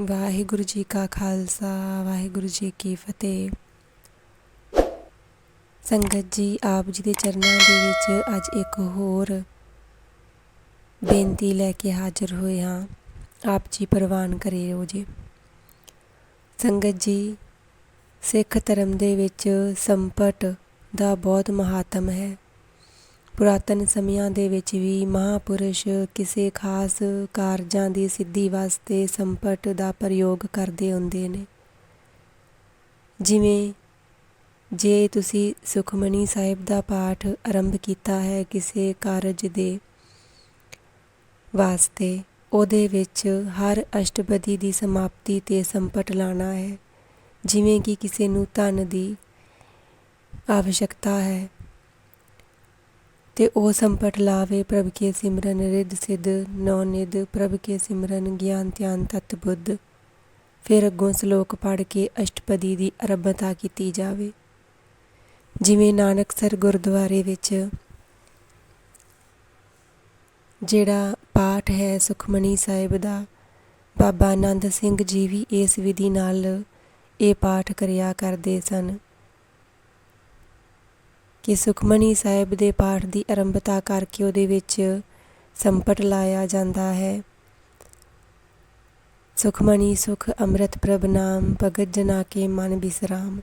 ਵਾਹਿਗੁਰੂ ਜੀ ਕਾ ਖਾਲਸਾ, ਵਾਹਿਗੁਰੂ ਜੀ ਕੀ ਫਤਿਹ। ਸੰਗਤ ਜੀ, ਆਪ ਜੀ ਦੇ ਚਰਨਾਂ ਦੇ ਵਿੱਚ ਅੱਜ ਇੱਕ ਹੋਰ ਬੇਨਤੀ ਲੈ ਕੇ ਹਾਜ਼ਰ ਹੋਏ ਹਾਂ। ਆਪ ਜੀ ਪ੍ਰਵਾਨ ਕਰਿਓ ਜੀ। ਸੰਗਤ ਜੀ, ਸਿੱਖ ਧਰਮ ਦੇ ਵਿੱਚ ਸੰਪਟ ਦਾ ਬਹੁਤ ਮਹਾਤਮ ਹੈ। ਪੁਰਾਤਨ ਸਮਿਆਂ ਦੇ ਵਿੱਚ ਵੀ ਮਹਾਂਪੁਰਸ਼ ਕਿਸੇ ਖਾਸ ਕਾਰਜਾਂ ਦੀ ਸਿੱਧੀ ਵਾਸਤੇ ਸੰਪਟ ਦਾ ਪ੍ਰਯੋਗ ਕਰਦੇ ਹੁੰਦੇ ਨੇ। ਜਿਵੇਂ, ਜੇ ਤੁਸੀਂ ਸੁਖਮਨੀ ਸਾਹਿਬ ਦਾ ਪਾਠ ਆਰੰਭ ਕੀਤਾ ਹੈ ਕਿਸੇ ਕਾਰਜ ਦੇ ਵਾਸਤੇ, ਉਹਦੇ ਵਿੱਚ ਹਰ ਅਸ਼ਟਪਦੀ ਦੀ ਸਮਾਪਤੀ ਤੇ ਸੰਪਟ ਲਾਣਾ ਹੈ। ਜਿਵੇਂ ਕਿ ਕਿਸੇ ਨੂੰ ਧਨ ਦੀ ਆਵਸ਼ਕਤਾ ਹੈ। ਤੇ ਉਹ ਸੰਪਟ ਲਾਵੇ ਪ੍ਰਭ ਕੇ ਸਿਮਰਨ, ਰਿਧ ਸਿੱਧ, ਨੌ ਨਿਧ, ਪ੍ਰਭ ਕੇ ਸਿਮਰਨ, ਗਿਆਨ ਧਿਆਨ ਤਤ ਬੁੱਧ। ਫਿਰ ਅੱਗੋਂ ਸ਼ਲੋਕ ਪੜ ਕੇ ਅਸ਼ਟਪਦੀ ਦੀ ਅਰੰਭਤਾ ਕੀਤੀ ਜਾਵੇ। ਜਿਵੇਂ ਨਾਨਕਸਰ ਗੁਰਦੁਆਰੇ ਵਿੱਚ ਜਿਹੜਾ ਪਾਠ ਹੈ ਸੁਖਮਨੀ ਸਾਹਿਬ ਦਾ, ਬਾਬਾ ਆਨੰਦ ਸਿੰਘ ਜੀ ਵੀ ਇਸ ਵਿਧੀ ਨਾਲ ਇਹ ਪਾਠ ਕਰਿਆ ਕਰਦੇ ਸਨ। ਕਿ ਸੁਖਮਨੀ ਸਾਹਿਬ ਦੇ ਪਾਠ ਦੀ ਆਰੰਭਤਾ ਕਰਕੇ ਉਹਦੇ ਵਿੱਚ ਸੰਪਟ ਲਾਇਆ ਜਾਂਦਾ ਹੈ। ਸੁਖਮਨੀ ਸੁਖ ਅੰਮ੍ਰਿਤ ਪ੍ਰਭ ਨਾਮ, ਭਗਤ ਜਨਾ ਕੇ ਮਨ ਬਿਸਰਾਮ।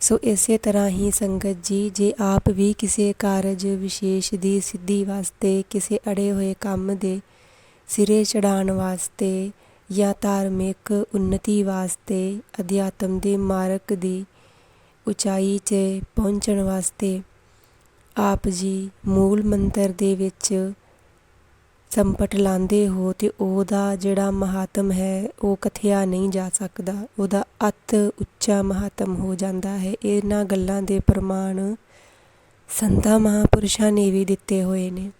ਸੋ ਇਸੇ ਤਰ੍ਹਾਂ ਹੀ ਸੰਗਤ ਜੀ, ਜੇ ਆਪ ਵੀ ਕਿਸੇ ਕਾਰਜ ਵਿਸ਼ੇਸ਼ ਦੀ ਸਿੱਧੀ ਵਾਸਤੇ, ਕਿਸੇ ਅੜੇ ਹੋਏ ਕੰਮ ਦੇ ਸਿਰੇ ਚੜਾਉਣ ਵਾਸਤੇ ਜਾਂ ਧਾਰਮਿਕ ਉન્નਤੀ ਵਾਸਤੇ ਅਧਿਆਤਮ ਦੇ ਮਾਰਗ ਦੀ ਉਚਾਈ 'ਚ ਪਹੁੰਚਣ ਵਾਸਤੇ ਆਪ ਜੀ ਮੂਲ ਮੰਤਰ ਦੇ ਵਿੱਚ ਸੰਪਟ ਲਾਂਦੇ ਹੋ ਅਤੇ ਉਹਦਾ ਜਿਹੜਾ ਮਹਾਤਮ ਹੈ, ਉਹ ਕਥਿਆ ਨਹੀਂ ਜਾ ਸਕਦਾ। ਉਹਦਾ ਅਤ ਉੱਚਾ ਮਹਾਤਮ ਹੋ ਜਾਂਦਾ ਹੈ। ਇਹਨਾਂ ਗੱਲਾਂ ਦੇ ਪ੍ਰਮਾਣ ਸੰਤਾਂ ਮਹਾਪੁਰਸ਼ਾਂ ਨੇ ਵੀ ਦਿੱਤੇ ਹੋਏ ਨੇ।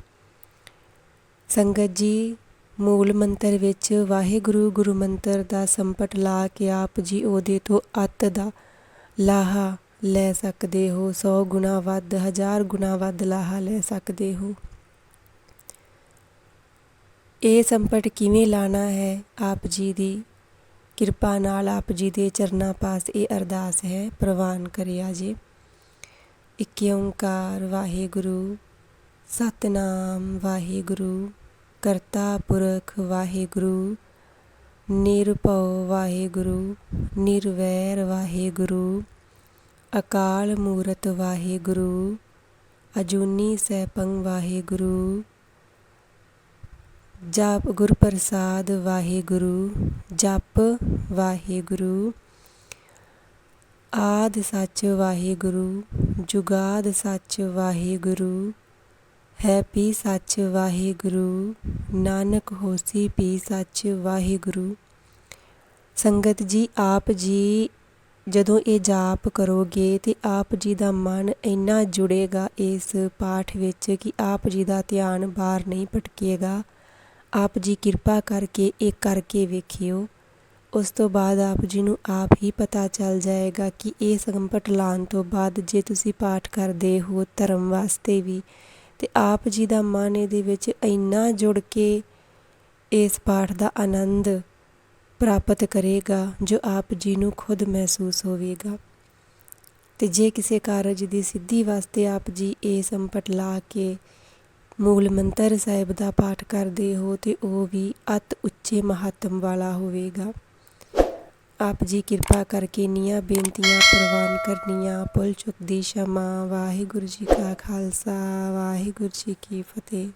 ਸੰਗਤ ਜੀ, ਮੂਲ ਮੰਤਰ ਵਿੱਚ ਵਾਹਿਗੁਰੂ ਗੁਰੂ ਮੰਤਰ ਦਾ ਸੰਪਟ ਲਾ ਕੇ ਆਪ ਜੀ ਉਹਦੇ ਤੋਂ ਅਤ ਦਾ ਲਾਹਾ ਲੈ ਸਕਦੇ ਹੋ 100 ਗੁਣਾ ਵੱਧ, ਹਜ਼ਾਰ ਗੁਣਾ ਵੱਧ ਲਾਹਾ ਲੈ ਸਕਦੇ ਹੋ। ਇਹ ਸੰਪਟ ਕਿਵੇਂ ਲਾਣਾ ਹੈ? ਆਪ ਜੀ ਦੀ ਕਿਰਪਾ ਨਾਲ ਆਪ ਜੀ ਦੇ ਚਰਨਾਂ ਪਾਸ ਇਹ ਅਰਦਾਸ ਹੈ, ਪ੍ਰਵਾਨ ਕਰਿਆ ਜੀ। ਇਕ ਓੰਕਾਰ ਵਾਹਿਗੁਰੂ, ਸਤਨਾਮ ਵਾਹਿਗੁਰੂ, ਕਰਤਾ ਪੁਰਖ ਵਾਹਿਗੁਰੂ, ਨਿਰਭਉ ਵਾਹਿਗੁਰੂ, ਨਿਰਵੈਰ ਵਾਹਿਗੁਰੂ। ਅਕਾਲ ਮੂਰਤ ਵਾਹਿਗੁਰੂ, ਅਜੂਨੀ ਸੈਭੰ ਵਾਹਿਗੁਰੂ। ਜਪ ਗੁਰ ਪ੍ਰਸਾਦ ਵਾਹਿਗੁਰੂ, ਜਪ ਵਾਹਿਗੁਰੂ। ਆਦ ਸੱਚ ਵਾਹਿਗੁਰੂ, ਜੁਗਾਦ ਸੱਚ ਵਾਹਿਗੁਰੂ। ਹੈ ਪੀ ਸੱਚ ਵਾਹਿਗੁਰੂ, ਨਾਨਕ ਹੋਸੀ ਪੀ ਸੱਚ ਵਾਹਿਗੁਰੂ। ਸੰਗਤ ਜੀ, ਆਪ ਜੀ ਜਦੋਂ ਇਹ ਜਾਪ ਕਰੋਗੇ ਤੇ ਆਪ ਜੀ ਦਾ ਮਨ ਇੰਨਾ ਜੁੜੇਗਾ ਇਸ ਪਾਠ ਵਿੱਚ ਕਿ ਆਪ ਜੀ ਦਾ ਧਿਆਨ ਬਾਹਰ ਨਹੀਂ ਭਟਕੇਗਾ। ਆਪ ਜੀ ਕਿਰਪਾ ਕਰਕੇ ਇਹ ਕਰਕੇ ਵੇਖਿਓ। ਉਸ ਤੋਂ ਬਾਅਦ ਆਪ ਜੀ ਨੂੰ ਆਪ ਹੀ ਪਤਾ ਚੱਲ ਜਾਏਗਾ ਕਿ ਇਹ ਸੰਕਟ ਲਾਉਣ ਤੋਂ ਬਾਅਦ ਜੇ ਤੁਸੀਂ ਪਾਠ ਕਰਦੇ ਹੋ ਧਰਮ ਵਾਸਤੇ ਵੀ, ਤੇ ਆਪ ਜੀ ਦਾ ਮਨ ਇਹਦੇ ਵਿੱਚ ਇੰਨਾ ਜੁੜ ਕੇ ਇਸ ਪਾਠ ਦਾ ਆਨੰਦ ਪ੍ਰਾਪਤ ਕਰੇਗਾ, ਜੋ ਆਪ ਜੀ ਨੂੰ ਖੁਦ ਮਹਿਸੂਸ ਹੋਵੇਗਾ। ਤੇ ਜੇ ਕਿਸੇ ਕਾਰਜ ਦੀ ਸਿੱਧੀ ਵਾਸਤੇ ਆਪ ਜੀ ਇਹ ਸੰਪਟ ਲਾ ਕੇ ਮੂਲ ਮੰਤਰ ਸਾਹਿਬ ਦਾ ਪਾਠ ਕਰਦੇ ਹੋ, ਤੇ ਉਹ ਵੀ ਅਤ ਉੱਚੇ ਮਹੱਤਵ ਵਾਲਾ ਹੋਵੇਗਾ। ਆਪ ਜੀ ਕਿਰਪਾ ਕਰਕੇ ਨੀਆਂ ਬੇਨਤੀਆਂ ਪ੍ਰਵਾਨ ਕਰਨੀਆਂ। ਪੁੱਲ ਚੁੱਕ ਦੀ ਸ਼ਮਾ, ਵਾਹਿਗੁਰੂ ਜੀ ਕਾ ਖਾਲਸਾ, ਵਾਹਿਗੁਰੂ ਜੀ ਕੀ ਫਤਿਹ।